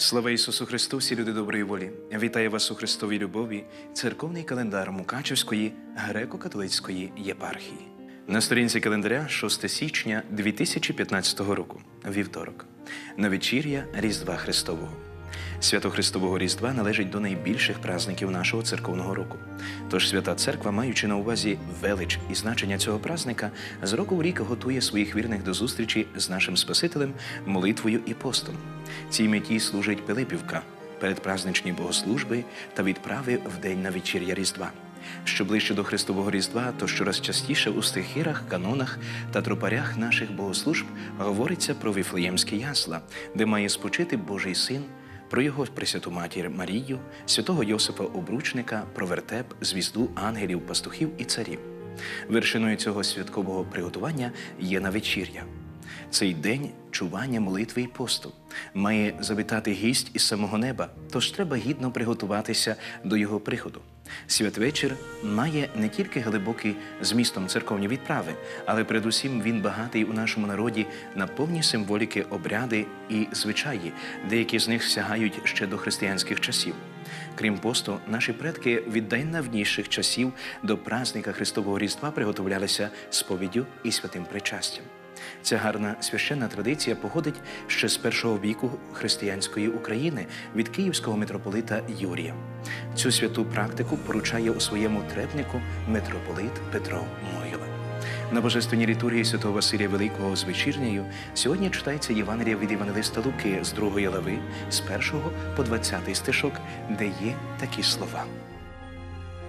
Слава Ісусу Христу, всі люди доброї волі! Вітаю вас у Христовій любові, церковний календар Мукачевської греко-католицької єпархії. На сторінці календаря 6 січня 2015 року, вівторок, на вечір'я Різдва Христового. Свято Христового Різдва належить до найбільших празників нашого церковного року. Тож Свята Церква, маючи на увазі велич і значення цього празника, з року в рік готує своїх вірних до зустрічі з нашим Спасителем молитвою і постом. Цій меті служить Пилипівка, передпразничні богослужби та відправи в день на вечір'я Різдва. Що ближче до Христового Різдва, то щораз частіше у стихирах, канонах та тропарях наших богослужб говориться про віфлеємські ясла, де має спочити Божий син, про його Пресвяту Матір Марію, святого Йосипа Обручника, про вертеп, звізду ангелів, пастухів і царів. Вершиною цього святкового приготування є навечір'я. Цей день чування молитви і посту має завітати гість із самого неба, тож треба гідно приготуватися до його приходу. Святвечір має не тільки глибокий змістом церковні відправи, але передусім він багатий у нашому народі на повні символіки, обряди і звичаї, деякі з них сягають ще до християнських часів. Крім посту, наші предки від давніших часів до праздника Христового Різдва приготовлялися сповіддю і святим причастям. Ця гарна священна традиція походить ще з першого віку християнської України від київського митрополита Юрія. Цю святу практику поручає у своєму требнику митрополит Петро Могила. На божественній літургії святого Василія Великого з вечірнею сьогодні читається Євангелія від Євангелиста Луки з другої глави, з першого по 20 стишок, де є такі слова.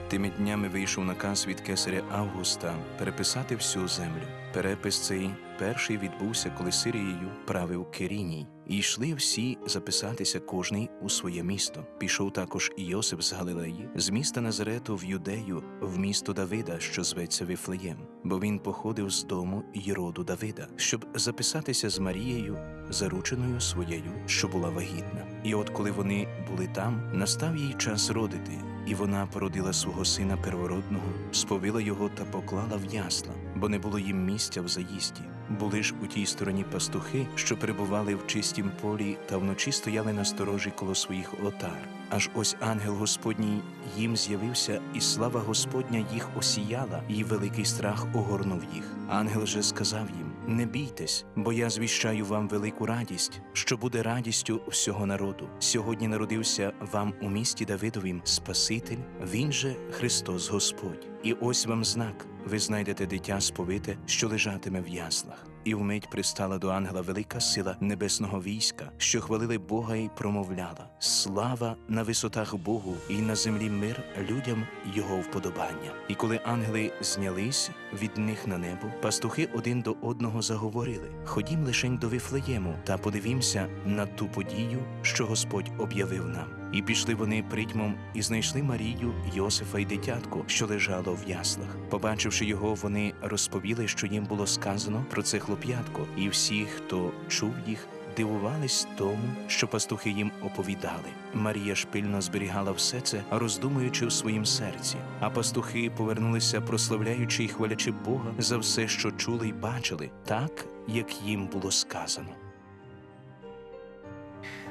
Тими днями вийшов наказ від кесаря Августа переписати всю землю. Перепис цей перший відбувся, коли Сирією правив Керіній. І йшли всі записатися кожний у своє місто. Пішов також і Йосип з Галилеї, з міста Назарету в Юдею, в місто Давида, що зветься Вифлеєм, бо він походив з дому Єроду Давида, щоб записатися з Марією, зарученою своєю, що була вагітна. І от коли вони були там, настав їй час родити. І вона породила свого сина первородного, сповила його та поклала в ясла, бо не було їм місця в заїзді. Були ж у тій стороні пастухи, що перебували в чистім полі та вночі стояли на сторожі коло своїх отар. Аж ось ангел Господній їм з'явився, і слава Господня їх осіяла, і великий страх огорнув їх. Ангел же сказав їм: Не бійтесь, бо я звіщаю вам велику радість, що буде радістю всього народу. Сьогодні народився вам у місті Давидовім Спаситель, він же Христос Господь. І ось вам знак: ви знайдете дитя сповите, що лежатиме в яслах. І вмить пристала до ангела велика сила небесного війська, що хвалили Бога і промовляла: Слава на висотах Богу, і на землі мир людям Його вподобання. І коли ангели знялись від них на небо, пастухи один до одного заговорили: Ходім лишень до Вифлеєму та подивімося на ту подію, що Господь об'явив нам. І пішли вони притьмом і знайшли Марію, Йосифа й дитятко, що лежало в яслах. Побачивши його, вони розповіли, що їм було сказано про це хлоп'ятко, і всі, хто чув їх, дивувались тому, що пастухи їм оповідали. Марія ж пильно зберігала все це, роздумуючи в своїм серці. А пастухи повернулися, прославляючи й хвалячи Бога за все, що чули й бачили, так як їм було сказано.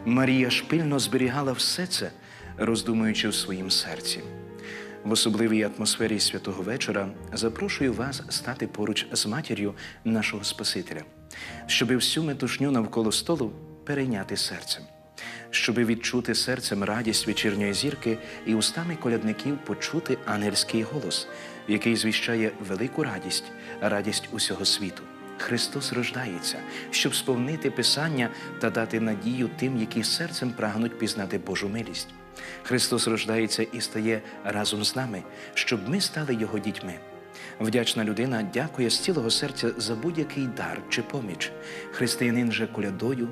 Марія ж пильно зберігала все це, роздумуючи в своїм серці. В особливій атмосфері святого вечора запрошую вас стати поруч з матір'ю нашого Спасителя, щоби всю метушню навколо столу перейняти серцем, щоби відчути серцем радість вечірньої зірки і устами колядників почути ангельський голос, який звіщає велику радість, радість усього світу. Христос рождається, щоб сповнити Писання та дати надію тим, які серцем прагнуть пізнати Божу милість. Христос рождається і стає разом з нами, щоб ми стали Його дітьми. Вдячна людина дякує з цілого серця за будь-який дар чи поміч. Християнин же колядою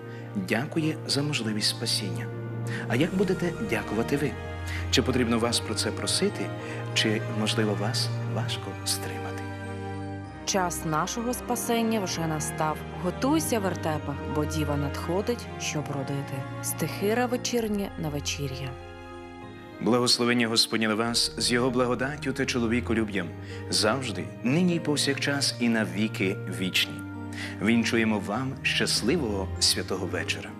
дякує за можливість спасіння. А як будете дякувати ви? Чи потрібно вас про це просити, чи, можливо, вас важко стримати? Час нашого спасення вже настав. Готуйся, вертепах, бо діва надходить, щоб родити. Стихира вечірнє на вечір'я. Благословення Господнє на вас з його благодаттю та чоловіколюб'ям завжди, нині й повсякчас і на віки вічні. Вінчуємо вам щасливого святого вечора.